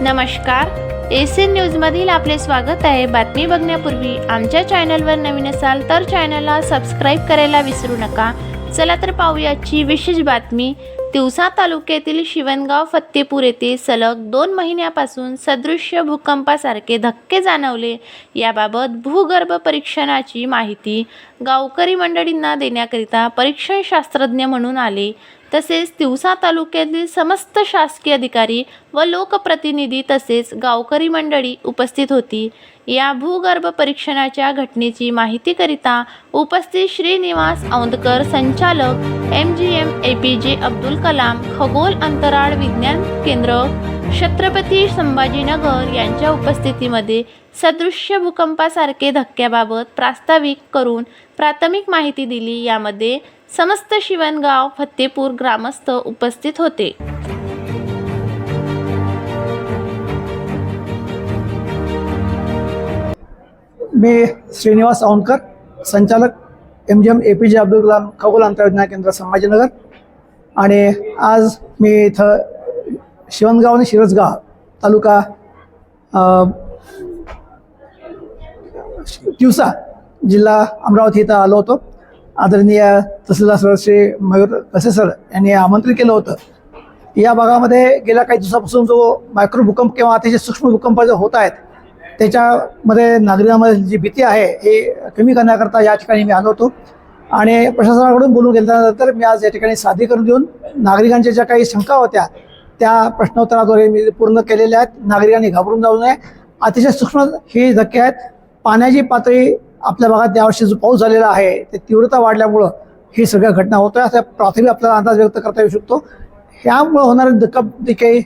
नमस्कार. S N न्यूजमधील आपले स्वागत आहे. बातमी बघण्यापूर्वी आमच्या चॅनलवर नवीन असाल तर चॅनलला सबस्क्राईब करायला विसरू नका. चला तर पाहूयाची विशेष बातमी. तिवसा तालुक्यातील शिवणगाव फत्तेपूर येथे सलग दोन महिन्यापासून सदृश्य भूकंपासारखे धक्के जाणवले. याबाबत भूगर्भ परीक्षणाची माहिती गावकरी मंडळींना देण्याकरिता परीक्षण शास्त्रज्ञ म्हणून आले. तसेच तिवसा तालुक्यातील समस्त शासकीय अधिकारी व लोकप्रतिनिधी तसेच गावकरी मंडळी उपस्थित होती. या भूगर्भ परीक्षणाच्या घटनेची माहितीकरिता उपस्थित श्रीनिवास औंधकर संचालक M G M A P J Abdul Kalam खगोल अंतराळ विज्ञान केंद्र छत्रपती संभाजीनगर यांच्या उपस्थितीमध्ये सदृश्य भूकंपासारखे धक्क्याबाबत प्रास्ताविक करून प्राथमिक माहिती दिली. यामध्ये समस्त शिवणगाव फत्तेपूर ग्रामस्थ उपस्थित होते. मी श्रीनिवास औंधकर संचालक M G M A P J Abdul Kalam खगोल अंतर्विज्ञान केंद्र संभाजीनगर. आणि आज मी इथं शिवणगाव आणि शिरसगाव तालुका अ, तिवसा जिल्हा अमरावती इथं आलो होतो. आदरणीय तहसीलदार सर श्री मयूर कसे सर यांनी आमंत्रित केलं होतं. या भागामध्ये गेल्या काही दिवसापासून जो मायक्रो भूकंप किंवा अतिशय सूक्ष्म भूकंप जे होत आहेत त्याच्यामध्ये नागरिकांमध्ये जी भीती आहे हे कमी करण्याकरता या ठिकाणी मी आलो होतो. आणि प्रशासनाकडून बोलून गेल्यानंतर मी आज या ठिकाणी सादरीकरण देऊन नागरिकांच्या ज्या काही शंका होत्या त्या प्रश्नोत्तराद्वारे मी पूर्ण केलेल्या आहेत. नागरिकांनी घाबरून जाऊ नये. अतिशय सूक्ष्म हे धक्के आहेत. पाण्याची पातळी आपल्या भागात यावर्षी जो पाऊस झालेला आहे ते तीव्रता वाढल्यामुळं ही सगळ्या घटना होतोय. असा प्राथमिक आपल्याला अंदाज व्यक्त करता येऊ शकतो. ह्यामुळं होणारी धक्का जी काही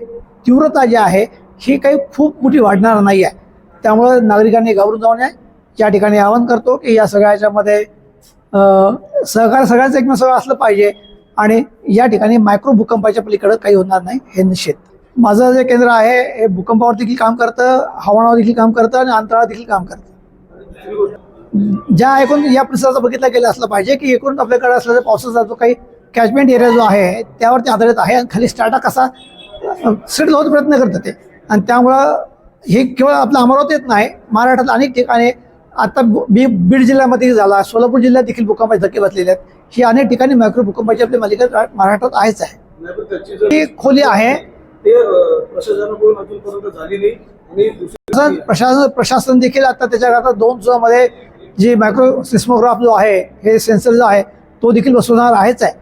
तीव्रता जी आहे ही काही खूप मोठी वाढणार नाही आहे. त्यामुळं नागरिकांनी घाबरून जाऊ नये. या ठिकाणी आवाहन करतो की या सगळ्याच्यामध्ये सहकार सगळ्याच एकमेक सगळं असलं पाहिजे. आणि या ठिकाणी मायक्रो भूकंपाच्या पलीकडे काही होणार नाही हे निश्चित माझं जे केंद्र आहे हे भूकंपावर देखील काम करतं हवामानावर देखील काम करतं आणि अंतराळावर देखील काम करतं. ज्या एकूण या परिसराचा बघितला गेलं असलं पाहिजे की एकूण आपल्याकडे असलेला पावसाचा जो काही कॅचमेंट एरिया जो आहे त्यावरती आधारित आहे आणि खाली स्टार्टा कसा सेटल होत प्रयत्न करतं ते. आणि त्यामुळं हे केवळ आपलं अमरावतीत नाही महाराष्ट्रात अनेक ठिकाणी आता बी बीड जिल्ह्यामध्ये झाला सोलापूर जिल्ह्यात देखील भूकंपाचे धक्के बसलेले आहेत. ही अनेक ठिकाणी मायक्रो भूकंपाची आपली मालिका महाराष्ट्रात आहेच आहे. ही खोली आहे. प्रशासन प्रशासन देखील आता त्याच्याकरता दोन दिवसामध्ये जी मायक्रो सिस्मोग्राफ जो आहे हे सेन्सर जो आहे तो देखील बसवणार आहेच आहे.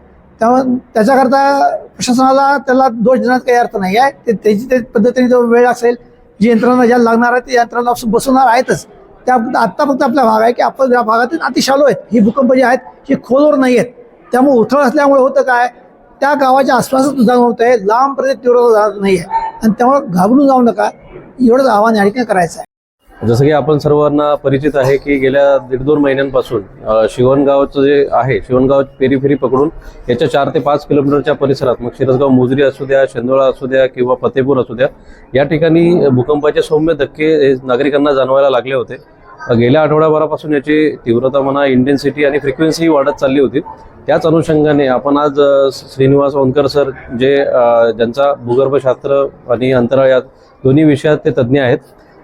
त्यामुळे त्याच्याकरता प्रशासनाला त्याला दोष देण्यात काही अर्थ नाही आहे. ते त्याची ते पद्धतीने जो वेळ असेल जी यंत्रणा ज्याला लागणार आहे ती यंत्रणा बसवणार आहेतच. त्या आत्ता फक्त आपला भाग आहे की आपण या भागातील अतिशालो आहेत. ही भूकंप जे आहेत ही खोलवर नाही आहेत. त्यामुळे उथळ असल्यामुळे होतं काय? त्या गावाच्या आसपासच जाणवत आहे. लांब प्रदेश तीव्र जात नाही आहे. आणि त्यामुळे घाबरून जाऊ नका. एवढंच आव्हान या ठिकाणी करायचं आहे. जसं की आपण सर्वांना परिचित आहे की गेल्या दीड दोन महिन्यांपासून शिवणगावचं जे आहे शिवणगाव पेरीफेरी पकडून याच्या चार ते पाच किलोमीटरच्या परिसरात मग शिरसगाव मोजरी असू द्या शेंदोळा असू द्या किंवा फतेपूर असू द्या या ठिकाणी भूकंपाचे सौम्य धक्के नागरिकांना जाणवायला लागले होते. गेल्या आठवड्याभरापासून याची तीव्रता म्हणा इंटेन्सिटी आणि फ्रिक्वेन्सी वाढत चालली होती. त्याच अनुषंगाने आपण आज श्रीनिवास ओनकर सर जे ज्यांचा भूगर्भशास्त्र आणि अंतराळ या दोन्ही विषयात ते तज्ज्ञ आहेत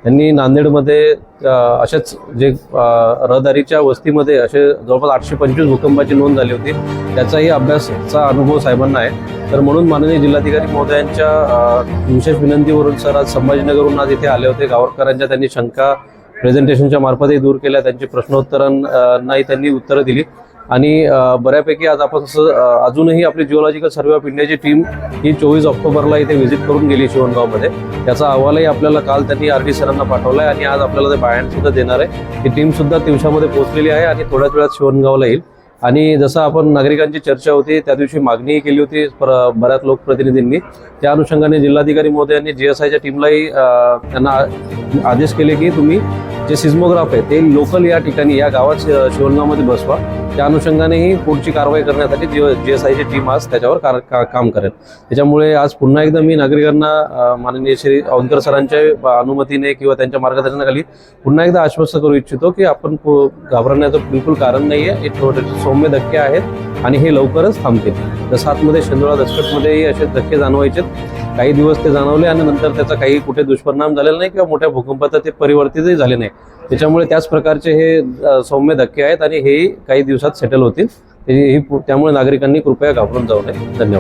त्यांनी नांदेडमध्ये असेच अशाच जे रहदारीच्या वस्तीमध्ये असे जवळपास आठशे पंचवीस भूकंपाची नोंद झाली होती. त्याचाही अभ्यासाचा अनुभव साहेबांना आहे. तर म्हणून माननीय जिल्हाधिकारी महोदयांच्या विशेष विनंतीवरून सर आज संभाजीनगरहून आज इथे आले होते. गावकरांच्या त्यांनी शंका प्रेझेंटेशनच्या मार्फतही दूर केल्या त्यांची प्रश्नोत्तरांनाही त्यांनी उत्तरं दिली. आणि बऱ्यापैकी आज आपण असं अजूनही आपली जिओलॉजिकल सर्वे ऑफ इंडियाची टीम ही चोवीस ऑक्टोबरला इथे व्हिजिट करून गेली शिवणगावमध्ये. त्याचा अहवालही आपल्याला काल त्यांनी आर डी सरांना पाठवला आहे आणि आज आपल्याला ते बायन देणार आहे. ही टीमसुद्धा दिवसामध्ये पोहोचलेली आहे आणि थोड्याच वेळात शिवणगावला येईल. आणि जसं आपण नागरिकांची चर्चा होती त्या दिवशी मागणीही केली होती पर- बऱ्याच लोकप्रतिनिधींनी. त्या अनुषंगाने जिल्हाधिकारी महोदयांनी जी एस आयच्या टीमलाही त्यांना आदेश केले की तुम्ही जे सिस्मोग्राफ आहे ते लोकल या ठिकाणी या गावात शि- बसवा. त्या अनुषंगानेही पुढची कारवाई करण्यासाठी जी जी एस आयची टीम आज त्याच्यावर कार का- काम करेल. त्याच्यामुळे आज पुन्हा एकदा मी नागरिकांना माननीय श्री औंधकर सरांच्या अनुमतीने किंवा त्यांच्या मार्गदर्शनाखाली पुन्हा एकदा आश्वस्त करू इच्छितो की आपण घाबरण्याचं बिलकुल कारण नाही आहे हे थोडे सौम्य धक्के आहेत आणि हे लवकरच थांबतील. जसं आतमध्ये शेंदोळा दशकटमध्येही असे धक्के जाणवायचे काही दिवस ते जाणवले आणि नंतर त्याचा काही कुठे दुष्परिणाम झालेला नाही किंवा मोठ्या भूकंपात ते परिवर्तितही झाले नाही. त्याच्यामुळे त्याच प्रकारचे हे सौम्य धक्के आहेत आणि हेही काही दिवसात सेटल होतील. ही त्यामुळे नागरिकांनी कृपया घाबरून जाऊ नये. धन्यवाद.